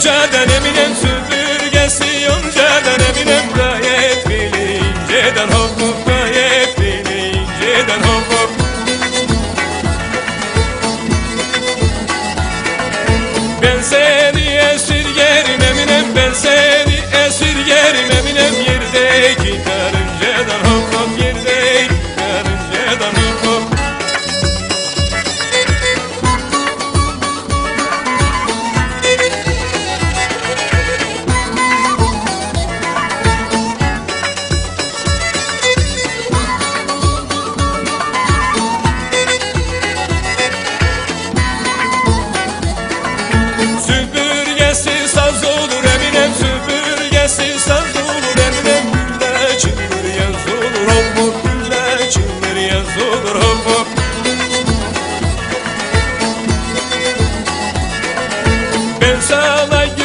bilinceden Eminem süpürgesi yonceden Eminem gayet bilinceden. Hop Белая